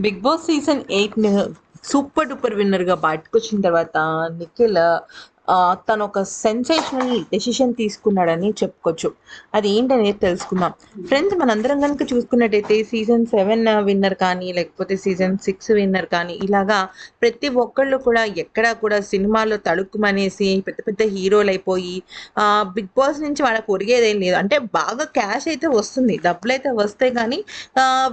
Bigg Boss season eight super duper విన్నర్గా బయటకు వచ్చిన తర్వాత నిఖిల్ తను ఒక సెన్సేషనల్ డెసిషన్ తీసుకున్నాడని చెప్పుకోవచ్చు. అది ఏంటనేది తెలుసుకుందాం. ఫ్రెండ్స్ మనందరం కనుక చూసుకున్నట్టయితే సీజన్ సెవెన్ విన్నర్ కానీ లేకపోతే సీజన్ సిక్స్ విన్నర్ కానీ ఇలాగా ప్రతి ఒక్కళ్ళు కూడా ఎక్కడా కూడా సినిమాలో తడుక్కుమనేసి పెద్ద పెద్ద హీరోలు అయిపోయి బిగ్ బాస్ నుంచి వాళ్ళకి ఒరిగేదేం లేదు. అంటే బాగా క్యాష్ అయితే వస్తుంది. డబ్బులు అయితే వస్తాయి కానీ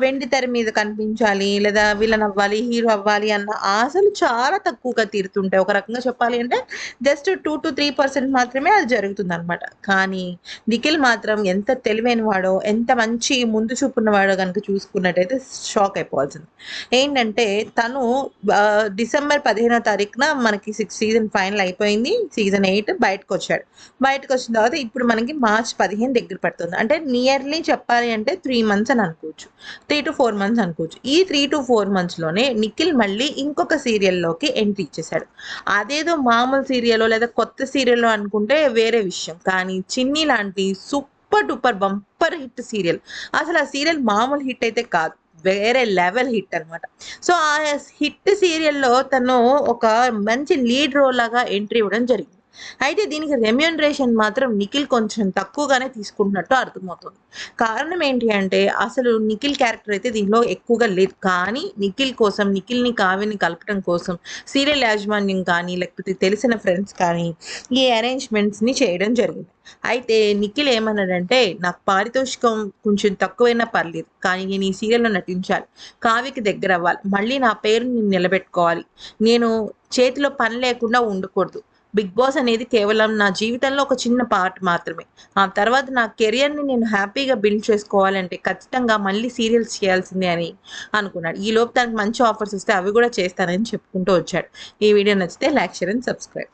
వెండి తెర మీద కనిపించాలి లేదా విలన్ అవ్వాలి హీరో అవ్వాలి అన్న ఆశలు చాలా తక్కువగా తీరుతుంటాయి. ఒక రకంగా చెప్పాలి అంటే just two to three percent మాత్రమే అది జరుగుతుంది అనమాట కానీ నిఖిల్ మాత్రం ఎంత తెలివైన వాడో ఎంత మంచి ముందు చూపున్నవాడో కనుక చూసుకున్నట్టయితే షాక్ అయిపోవాల్సింది. ఏంటంటే తను డిసెంబర్ పదిహేనో తారీఖున మనకి సిక్స్ సీజన్ ఫైనల్ అయిపోయింది సీజన్ ఎయిట్ బయటకు వచ్చాడు బయటకు వచ్చిన తర్వాత ఇప్పుడు మనకి మార్చ్ పదిహేను దగ్గర పడుతుంది. అంటే నియర్లీ చెప్పాలి అంటే త్రీ మంత్స్ అని అనుకోవచ్చు. త్రీ టు ఫోర్ మంత్స్ అనుకోవచ్చు. ఈ త్రీ టు ఫోర్ మంత్స్లోనే నిఖిల్ మళ్ళీ ఇంకొక సీరియల్లోకి ఎంట్రీ ఇచ్చేసాడు అదేదో మామూలు సీరియల్లో లేదా కొత్త సీరియల్ అనుకుంటే వేరే విషయం. కానీ చిన్ని లాంటి super duper bumper hit serial. అసలు ఆ సీరియల్ మామూలు హిట్ అయితే కాదు. వేరే లెవెల్ హిట్ అన్నమాట. సో ఆ హిట్ సీరియల్లో తను ఒక మంచి లీడ్ రోల్ లాగా ఎంట్రీ ఇవ్వడం జరిగింది. అయితే దీనికి రెమ్యూనరేషన్ మాత్రం నిఖిల్ కొంచెం తక్కువగానే తీసుకుంటున్నట్టు అర్థమవుతుంది. కారణం ఏంటి అంటే అసలు నిఖిల్ క్యారెక్టర్ అయితే దీనిలో ఎక్కువగా లేదు. కానీ నిఖిల్ కోసం నిఖిల్ని కావ్యని కలపడం కోసం సీరియల్ యాజమాన్యం కానీ లేకపోతే తెలిసిన ఫ్రెండ్స్ కానీ ఈ అరేంజ్మెంట్స్ని చేయడం జరిగింది. అయితే నిఖిల్ ఏమన్నాడంటే నాకు పారితోషికం కొంచెం తక్కువైనా పర్లేదు కానీ నేను ఈ సీరియల్లో నటించాలి. కావ్యకి దగ్గర అవ్వాలి మళ్ళీ నా పేరు నేను నిలబెట్టుకోవాలి. నేను చేతిలో పని లేకుండా ఉండకూడదు. బిగ్ బాస్ అనేది కేవలం నా జీవితంలో ఒక చిన్న పార్ట్ మాత్రమే. ఆ తర్వాత నా కెరియర్ని నేను హ్యాపీగా బిల్డ్ చేసుకోవాలంటే ఖచ్చితంగా మళ్ళీ సీరియల్స్ చేయాల్సిందే అని అనుకున్నాడు. ఈ లోపు తనకు మంచి ఆఫర్స్ వస్తే అవి కూడా చేస్తానని చెప్పుకుంటూ వచ్చాడు. ఈ వీడియో నచ్చితే లైక్ షేర్ అండ్ సబ్స్క్రైబ్.